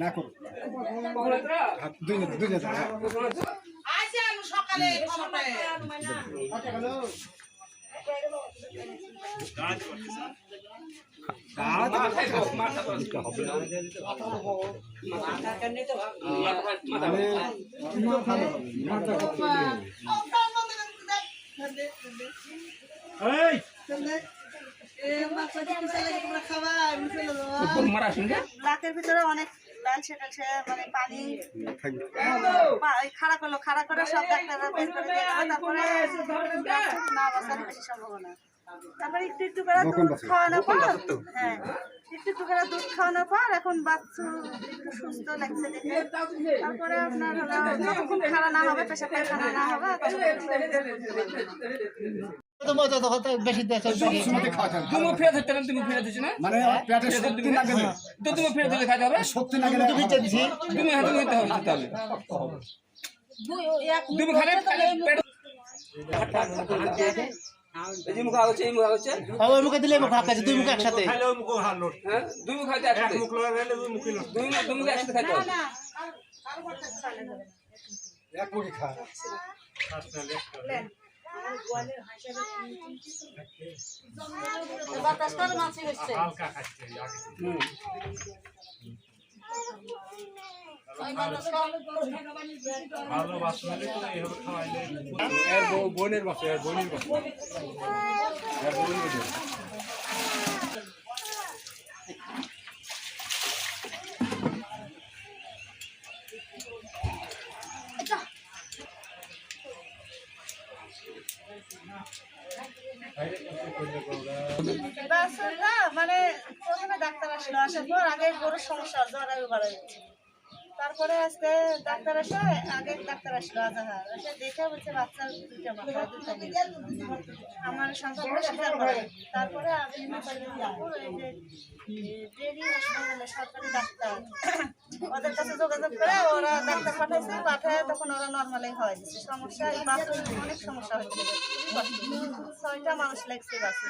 না করো সকালে খবরে মানে রাতের ভিতরে অনেক মানে পানি ওই খাড়া করল খাড়া করে সব ডাক্তাররা বের করে তারপরে না বাঁচার বেশি সম্ভাবনা। তারপরে একটু একটু করে দুধ বাঁচবে? খাওয়ানোর পর হ্যাঁ একটু একটু করে দুধ খাওয়ানোর পর এখন বাচ্চু একটু সুস্থ লাগছে দেখে। তারপরে আপনার হলো যতক্ষণ খাড়া না হবে পেশা পায়খানা না হবে তুমি তুমি না। মানে পেটে শক্তি লাগে না তো তুমি ফেরত দিলে খাইতে হবে? শক্তি লাগে না তুমি হাতে নিতে হবে তাহলে। তুমি খালে খালে পেট এই যে মুখা এই মুখা হচ্ছে? ওই মুখে দিলে মুখ হাঁকাছে দুই মুখ একসাথে। হ্যাঁ? দুই মুখ খাইতে একসাথে? দুই মুখ দুই মুখ একসাথে খাইতে হবে? এক মুখে খা বউ- বোনের বাসা এর বোনের বাসা এর বোনের বাচ্চারা মানে প্রথমে ডাক্তার আসলো, আসার পর আগে গরুর সমস্যা জরায়ু বাড়া যাচ্ছে তারপরে আজকে ডাক্তার আসে, আগে ডাক্তার আসলো আজাহার এসে দেখে বলছে বাচ্চার দুইটা আমার করে তারপরে আমি হাসপাতালে সরকারি ডাক্তার। ওদের কাছে যোগাযোগ করে ওরা ডাক্তার পাঠাইছে পাঠায় তখন ওরা নর্মালি হয়। সমস্যা এই বাথরুম অনেক সমস্যা হচ্ছে ছয়টা মানুষ লাগছে বাসে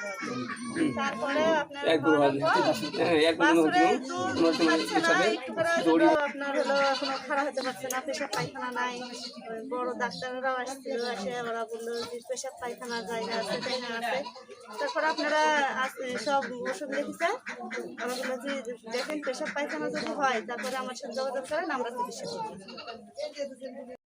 তারপরে আপনার আপনার হলো এখনও খারাপ হতে পারছে না পেশাব পায়খানা নাই। বড় ডাক্তাররাও আসছিল এসে ওরা বলল পেশাব পায়খানার জায়গা আছে আছে। তারপর আপনারা সব ওষুধ লিখেছেন আমাকে বলছি দেখেন পেশাব পায়খানা যদি হয়, তারপরে আমার সাথে যোগাযোগ করেন, আমরা চিকিৎসা করব।